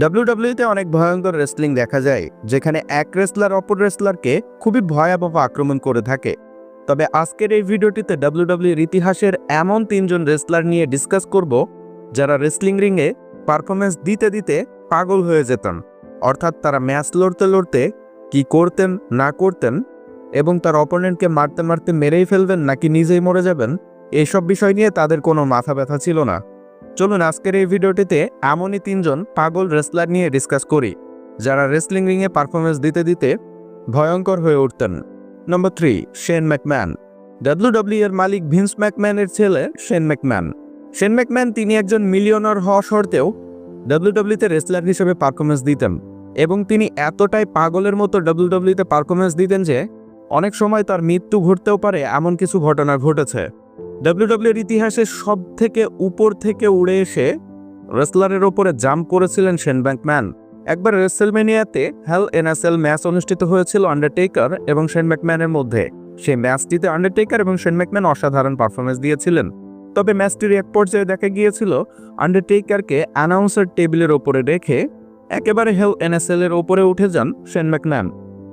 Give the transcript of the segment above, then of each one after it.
ডাব্লিউডাব্লিউতে অনেক ভয়ঙ্কর রেসলিং দেখা যায়, যেখানে এক রেসলার অপর রেসলারকে খুবই ভয়াবহ আক্রমণ করে থাকে। তবে আজকের এই ভিডিওটিতে ডাব্লিউডাব্লিউর ইতিহাসের এমন তিনজন রেসলার নিয়ে ডিসকাস করব, যারা রেসলিং রিংয়ে পারফরমেন্স দিতে দিতে পাগল হয়ে যেতেন। অর্থাৎ তারা ম্যাচ লড়তে লড়তে কি করতেন, না করতেন, এবং তার অপোনেন্টকে মারতে মারতে মেরেই ফেলবেন নাকি নিজেই মরে যাবেন এইসব বিষয় নিয়ে তাদের কোনো মাথা ব্যথা ছিল না। চলুন আজকের এই ভিডিওটিতে এমনই তিনজন পাগল রেসলার নিয়ে ডিসকাস করি, যারা রেসলিং রিংয়ে পারফরমেন্স দিতে দিতে ভয়ঙ্কর হয়ে উঠতেন। নম্বর থ্রি শেন ম্যাকম্যান ডাব্লিউডাব্লিউ এর মালিক ভিন্স ম্যাকম্যানের ছেলে শেন ম্যাকম্যান শেন ম্যাকম্যান তিনি একজন মিলিয়নার হওয়া সত্ত্বেও ডাব্লিউডাব্লিউতে রেসলার হিসেবে পারফরমেন্স দিতেন এবং তিনি এতটাই পাগলের মতো ডাব্লিউডাব্লিউতে পারফরমেন্স দিতেন যে অনেক সময় তার মৃত্যু ঘটতেও পারে এমন কিছু ঘটনা ঘটেছে। ডাব্লিউডাব্লিউর ইতিহাসে সব থেকে উপর থেকে উড়ে এসে রেসলারের ওপরে জাম্প করেছিলেন শেন ব্যাংকম্যান একবার রেসেলমেনিয়াতে হেল এনএসএল ম্যাচ অনুষ্ঠিত হয়েছিল আন্ডারটেকার এবং শেন ম্যাকম্যানের মধ্যে। সেই ম্যাচটিতে আন্ডারটেকার এবং শেন ম্যাকম্যান অসাধারণ পারফরমেন্স দিয়েছিলেন। তবে ম্যাচটির এক পর্যায়ে দেখা গিয়েছিল আন্ডারটেকারকে অ্যানাউন্সার টেবিলের ওপরে রেখে একেবারে হেল এনএসএল এর ওপরে উঠে যান শেন ম্যাকম্যান।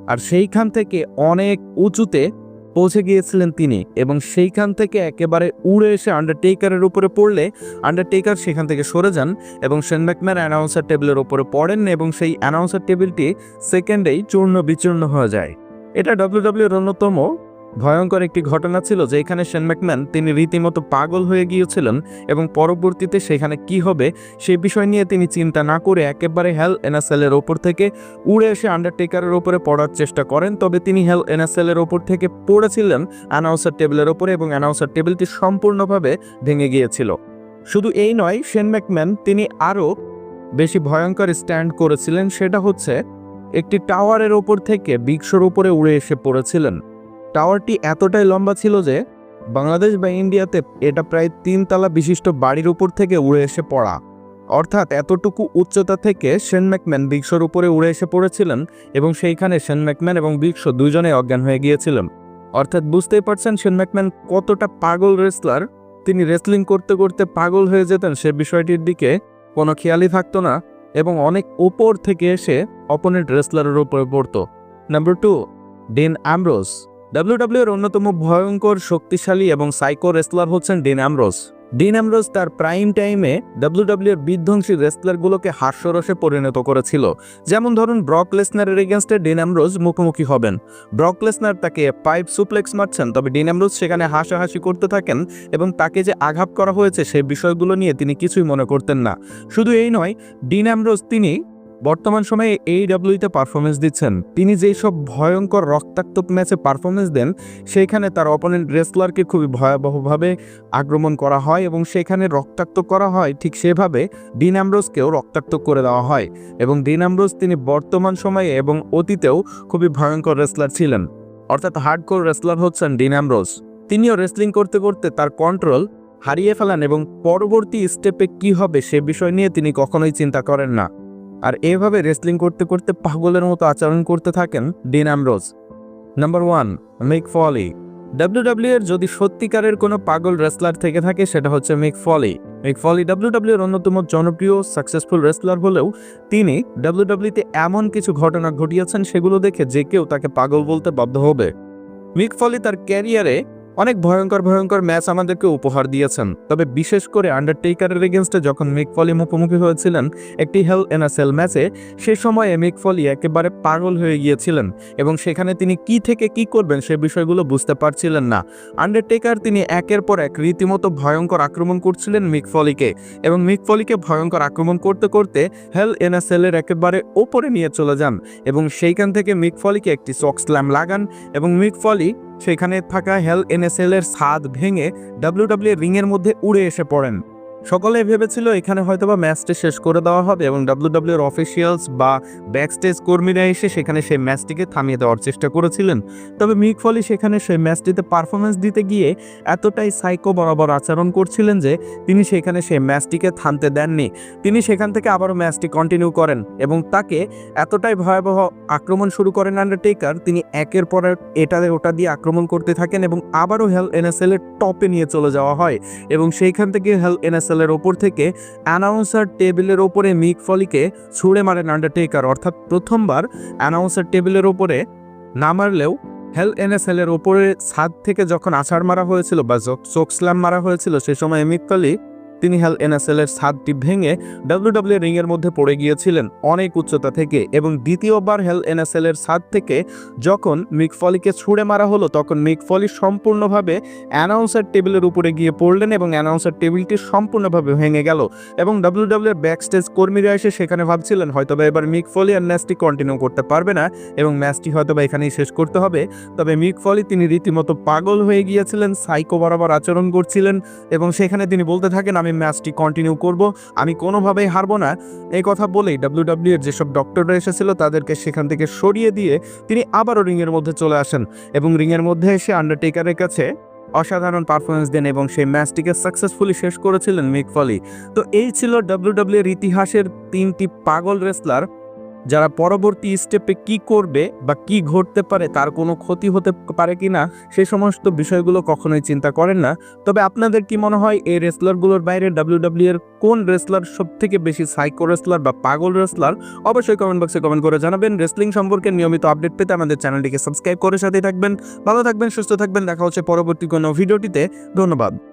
আর সেইখান থেকে অনেক উঁচুতে পৌঁছে গিয়েছিলেন তিনি এবং সেইখান থেকে একেবারে উড়ে এসে আন্ডারটেকারের উপরে পড়লে আন্ডারটেকার সেখান থেকে সরে যান এবং সেন ম্যাকম্যান অ্যানাউন্সার টেবিলের উপরে পড়েন এবং সেই অ্যানাউন্সার টেবিলটি সেকেন্ডেই চূর্ণ বিচূর্ণ হয়ে যায়। এটা ডব্লিউডব্লিউর অন্যতম ভয়ঙ্কর একটি ঘটনা ছিল যেখানে সেন ম্যাকম্যান, তিনি রীতিমতো পাগল হয়ে গিয়েছিলেন এবং পরবর্তীতে সেখানে কি হবে সেই বিষয় নিয়ে তিনি চিন্তা না করে একেবারে হেল এনএসএলের ওপর থেকে উড়ে এসে আন্ডারটেকারের ওপরে পড়ার চেষ্টা করেন। তবে তিনি হেল এনএসএলের ওপর থেকে পড়েছিলেন অ্যানাউন্সার টেবিলের ওপরে এবং অ্যানাউন্সার টেবিলটি সম্পূর্ণভাবে ভেঙে গিয়েছিল। শুধু এই নয় শেন ম্যাকম্যান, তিনি আরও বেশি ভয়ঙ্কর স্ট্যান্ড করেছিলেন, সেটা হচ্ছে একটি টাওয়ারের ওপর থেকে বিক্সর উপরে উড়ে এসে পড়েছিলেন। টাওয়ারটি এতটাই লম্বা ছিল যে বাংলাদেশ বা ইন্ডিয়াতে এটা প্রায় তিন তিনতলা বিশিষ্ট বাড়ির উপর থেকে উড়ে এসে পড়া। অর্থাৎ এতটুকু উচ্চতা থেকে সেন ম্যাকম্যান বিক্সর উপরে উড়ে এসে পড়েছিলেন এবং সেইখানে সেন ম্যাকম্যান এবং বিক্স দুজনেই অজ্ঞান হয়ে গিয়েছিলেন। অর্থাৎ বুঝতেই পারছেন সেন ম্যাকম্যান কতটা পাগল রেসলার। তিনি রেসলিং করতে করতে পাগল হয়ে যেতেন সে বিষয়টির দিকে কোনো খেয়ালই থাকতো না এবং অনেক উপর থেকে এসে অপোনেন্ট রেসলারের উপরে পড়তো। Number two, Dean Ambrose WW এর অন্যতম ভয়ঙ্কর, শক্তিশালী এবং সাইকো রেসলার হচ্ছেন ডিন অ্যামব্রোস ডিন অ্যামব্রোস তার প্রাইম টাইমে ডাব্লিউডাব্লিউ এর বিধ্বংসী রেসলারগুলোকে হাস্যরসে পরিণত করেছিল। যেমন ধরুন, ব্রক লেসনারের এগেনস্টে ডিন অ্যামব্রোস মুখোমুখি হবেন। ব্রক লেসনার তাকে পাইপ সুপ্লেক্স মারছেন, তবে ডিন অ্যামব্রোস সেখানে হাসাহাসি করতে থাকেন এবং তাকে যে আঘাত করা হয়েছে সেই বিষয়গুলো নিয়ে তিনি কিছুই মনে করতেন না। শুধু এই নয়, ডিন অ্যামব্রোস তিনি বর্তমান সময়ে এই ডাব্লিউতে পারফরমেন্স দিচ্ছেন। তিনি যেই সব ভয়ঙ্কর রক্তাক্ত ম্যাচে পারফরমেন্স দেন, সেইখানে তার অপোনেন্ট রেসলারকে খুবই ভয়াবহভাবে আক্রমণ করা হয় এবং সেখানে রক্তাক্ত করা হয় ঠিক সেভাবে ডিন অ্যামব্রোসকেও রক্তাক্ত করে দেওয়া হয় এবং ডিন অ্যামব্রোস তিনি বর্তমান সময়ে এবং অতীতেও খুবই ভয়ঙ্কর রেসলার ছিলেন। অর্থাৎ হার্ডকোর রেসলার হচ্ছেন ডিন অ্যামব্রোস তিনিও রেসলিং করতে করতে তার কন্ট্রোল হারিয়ে ফেলেন এবং পরবর্তী স্টেপে কি হবে সে বিষয় নিয়ে তিনি কখনোই চিন্তা করেন না। আর এভাবে রেসলিং করতে করতে পাগলের মতো আচরণ করতে থাকেন Dean Ambrose. Number one Mick Foley W W এর যদি সত্যিকারের কোনো পাগল রেসলার থেকে থাকে, সেটা হচ্ছে মিক ফলি মিক ফলি ডাব্লিউডাব্লিউ এর অন্যতম জনপ্রিয় সাকসেসফুল রেসলার হলেও তিনি ডাব্লিউডাব্লিউতে এমন কিছু ঘটনা ঘটিয়েছেন, সেগুলো দেখে যে কেউ তাকে পাগল বলতে বাধ্য হবে। মিক ফলি তার ক্যারিয়ারে অনেক ভয়ঙ্কর ভয়ঙ্কর ম্যাচ আমাদেরকে উপহার দিয়েছেন। তবে বিশেষ করে আন্ডারটেকারের এগেনস্টে যখন মিক ফলি মুখোমুখি হয়েছিলেন একটি হেল এনএসএল ম্যাচে, সে সময়ে মিক ফলি একেবারে পাগল হয়ে গিয়েছিলেন এবং সেখানে তিনি কি থেকে কি করবেন সে বিষয়গুলো বুঝতে পারছিলেন না। আন্ডারটেকার তিনি একের পর এক রীতিমতো ভয়ঙ্কর আক্রমণ করছিলেন মিক ফলিকে এবং মিক ফলিকে ভয়ঙ্কর আক্রমণ করতে করতে হেল এনএসএল এর একেবারে ওপরে নিয়ে চলে যান এবং সেইখান থেকে মিক ফলিকে একটি চক স্ল্যাম লাগান এবং মিক ফলি সেখানে থাকা হেল এনএসএল এর ছাদ ভেঙে ডাব্লিউডাব্লিউ রিংয়ের মধ্যে উড়ে এসে পড়েন। সকলে ভেবেছিল এখানে হয়তোবা ম্যাচটি শেষ করে দেওয়া হবে এবং ডাব্লিউডাব্লিউ এর অফিসিয়ালস বা ব্যাকস্টেজ কর্মীরা এসে সেখানে সেই ম্যাচটিকে থামিয়ে দেওয়ার চেষ্টা করেছিলেন। তবে মিক ফলি সেখানে সেই ম্যাচটিতে পারফরমেন্স দিতে গিয়ে এতটাই সাইকো বরাবর আচরণ করছিলেন যে তিনি সেখানে সেই ম্যাচটিকে থামতে দেননি। তিনি সেখান থেকে আবারও ম্যাচটি কন্টিনিউ করেন এবং তাকে এতটাই ভয়াবহ আক্রমণ শুরু করেন আন্ডারটেকার তিনি একের পর এটা ওটা দিয়ে আক্রমণ করতে থাকেন এবং আবারও হেল এনএসএল এর টপে নিয়ে চলে যাওয়া হয় এবং সেইখান থেকে হেল এনএসএল এর ওপর থেকে অ্যানাউন্সার টেবিলের ওপরে মিক ফলিকে ছুঁড়ে মারেন আন্ডারটেকার, অর্থাৎ প্রথমবার অ্যানাউন্সার টেবিলের ওপরে না মারলেও হেল এনএসএলের ওপরে ছাদ থেকে যখন আছাড় মারা হয়েছিল বা চোখ স্ল্যাম মারা হয়েছিল, সে সময় মিক ফলি তিনি হেল এনএসএল এর ছাদটি ভেঙে ডাব্লিউডাব্লিউ রিং এর মধ্যে পড়ে গিয়েছিলেন অনেক উচ্চতা থেকে এবং দ্বিতীয়বার হেল এনএসএল এর ছাদ থেকে যখন মিক ফলিকে ছুঁড়ে মারা হলো, তখন মিক ফলি সম্পূর্ণভাবে অ্যানাউন্সার টেবিলের উপরে গিয়ে পড়লেন এবং অ্যানাউন্সার টেবিলটি সম্পূর্ণভাবে ভেঙে গেল এবং ডাব্লিউডাব্লিউ এর ব্যাকস্টেজ কর্মীরা এসে সেখানে ভাবছিলেন, হয়তোবা এবার মিক ফলি আর ম্যাচটি কন্টিনিউ করতে পারবে না এবং ম্যাচটি হয়তোবা এখানেই শেষ করতে হবে। তবে মিক ফলি, তিনি রীতিমতো পাগল হয়ে গিয়েছিলেন, সাইকো বরাবর আচরণ করছিলেন এবং সেখানে তিনি বলতে থাকেন, আমি ম্যাচটি কন্টিনিউ করব, আমি কোনোভাবেই হারবো না। এই কথা বলেই ডাব্লিউডাব্লিউ এর যেসব ডক্টররা এসেছিল, তাদেরকে সেখান থেকে সরিয়ে দিয়ে তিনি আবারও রিংয়ের মধ্যে চলে আসেন এবং রিংয়ের মধ্যে এসে আন্ডারটেকারের কাছে অসাধারণ পারফরমেন্স দেন এবং সেই ম্যাচটিকে সাকসেসফুলি শেষ করেছিলেন মিক ফলি। তো এই ছিল ডাব্লিউডাব্লিউ এর ইতিহাসের তিনটি পাগল রেসলার যারা পরবর্তী স্টেপে কি করবে বা কি ঘটতে পারে তার কোনো ক্ষতি হতে পারে কিনা সেই সমস্ত বিষয়গুলো কখনোই চিন্তা করেন না। তবে আপনাদের কি মনে হয় এই রেসলারগুলোর বাইরে ডাব্লিউডাব্লিউ এর কোন রেসলার সব থেকে বেশি সাইকো রেসলার বা পাগল রেসলার অবশ্যই কমেন্ট বক্সে কমেন্ট করে জানাবেন। রেসলিং সম্পর্কে নিয়মিত আপডেট পেতে আমাদের চ্যানেলটিকে সাবস্ক্রাইব করে সাথে থাকবেন। ভালো থাকবেন, সুস্থ থাকবেন। দেখা হচ্ছে পরবর্তী কোনো ভিডিওটিতে ধন্যবাদ।